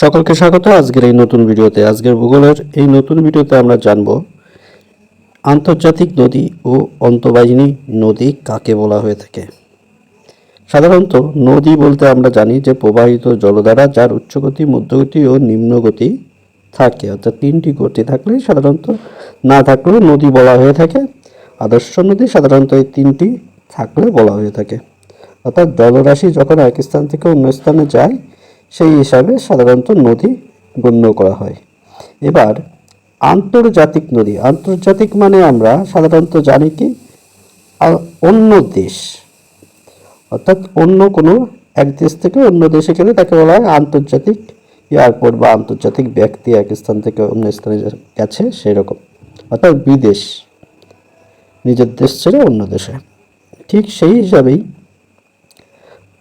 সকলকে স্বাগত। আজকের এই নতুন ভিডিওতে, আজকের ভূগোলের এই নতুন ভিডিওতে আমরা জানব, আন্তর্জাতিক নদী ও অন্তঃবাহিনী নদী কাকে বলা হয়ে থাকে? সাধারণত নদী বলতে আমরা জানি যে প্রবাহিত জলধারা যার উচ্চগতি, মধ্যগতি ও নিম্নগতি থাকে। অর্থাৎ তিনটি গতি থাকলে সাধারণত না থাকলেও নদী বলা হয়ে থাকে। আদর্শ নদী সাধারণত এই তিনটি থাকলে বলা হয়ে থাকে। অর্থাৎ জলরাশি যখন এক স্থান থেকে অন্য স্থানে যায় সেই হিসাবে সাধারণত নদী গণ্য করা হয়। এবার আন্তর্জাতিক নদী, আন্তর্জাতিক মানে আমরা সাধারণত জানি কি? অন্য দেশ। অর্থাৎ অন্য কোনো এক দেশ থেকে অন্য দেশে গেলে তাকে বলা হয় আন্তর্জাতিক এয়ারপোর্ট বা আন্তর্জাতিক ব্যক্তি এক স্থান থেকে অন্য স্থানে গেছে সেরকম। অর্থাৎ বিদেশ। নিজের দেশ ছেড়ে অন্য দেশে। ঠিক সেই হিসাবেই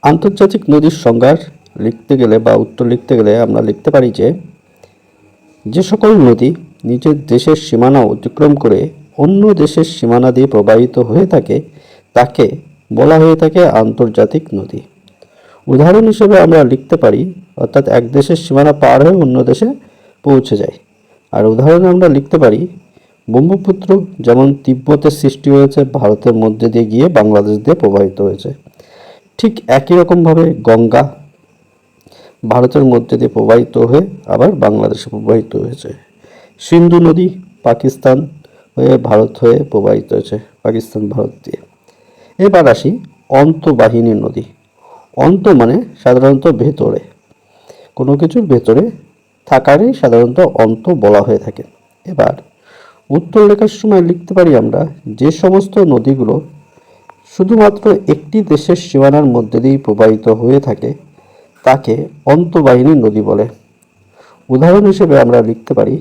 আন্তর্জাতিক নদীর সংজ্ঞা লিখতে গেলে বা উত্তর লিখতে গেলে আমরা লিখতে পারি যে যে সকল নদী নিজের দেশের সীমানা অতিক্রম করে অন্য দেশের সীমানা দিয়ে প্রবাহিত হয়ে থাকে, তাকে বলা হয়ে থাকে আন্তর্জাতিক নদী। উদাহরণ হিসেবে আমরা লিখতে পারি, অর্থাৎ এক দেশের সীমানা পার হয়ে অন্য দেশে পৌঁছে যায়। আর উদাহরণে আমরা লিখতে পারি, ব্রহ্মপুত্র যেমন তিব্বতের সৃষ্টি হয়েছে, ভারতের মধ্যে দিয়ে গিয়ে বাংলাদেশ দিয়ে প্রবাহিত হয়েছে। ঠিক একই রকমভাবে গঙ্গা ভারতের মধ্যে দিয়ে প্রবাহিত হয়ে আবার বাংলাদেশে প্রবাহিত হয়েছে। সিন্ধু নদী পাকিস্তান হয়ে ভারত হয়ে প্রবাহিত হয়েছে, পাকিস্তান, ভারত দিয়ে। এবার আসি অন্তবাহিনী নদী। অন্ত মানে সাধারণত ভেতরে। কোনো কিছুর ভেতরে থাকারই সাধারণত অন্ত বলা হয়ে থাকে। এবার উত্তর লেখার সময় লিখতে পারি আমরা, যে সমস্ত নদীগুলো শুধুমাত্র একটি দেশের সীমানার মধ্যে দিয়েই প্রবাহিত হয়ে থাকে তাকে অন্তবাহিনী নদী বলে। উদাহরণ হিসেবে আমরা লিখতে পারি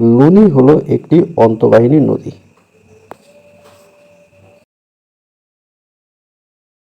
লুনি হলো একটি অন্তবাহিনী নদী।